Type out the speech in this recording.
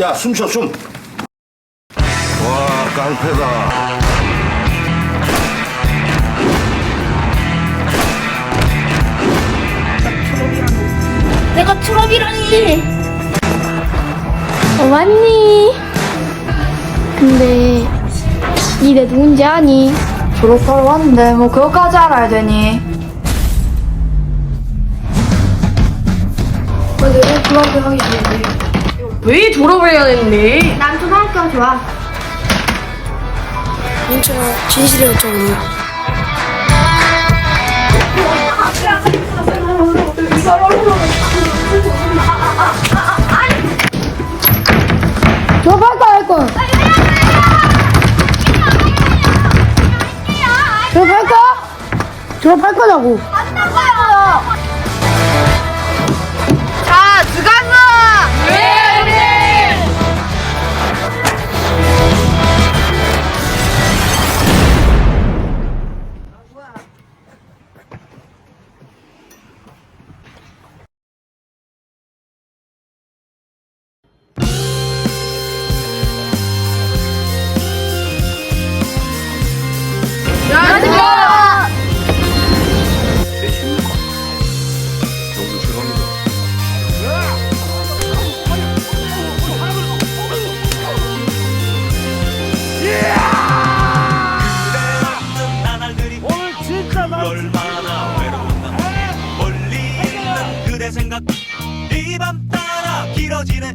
야, 숨 쉬어, 숨. 와, 깡패다. 내가 트럭이라니. 어, 맞니? 근데 니내 누군지 아니? 졸업하러 왔는데 뭐 그거까지 알아야 되니? 근데 왜 그렇게 하기 싫지? 왜 졸업을 해야 되는데? 난 초등학교 좋아. 민철아 진실의 요청으로 졸업할 거야 할 거야. 졸업할 거야? 졸업할 거냐고. 안 나가요! 여자친구! 얼마나 외로웠나 멀리 있는 그대 생각 이 밤 따라 길어지네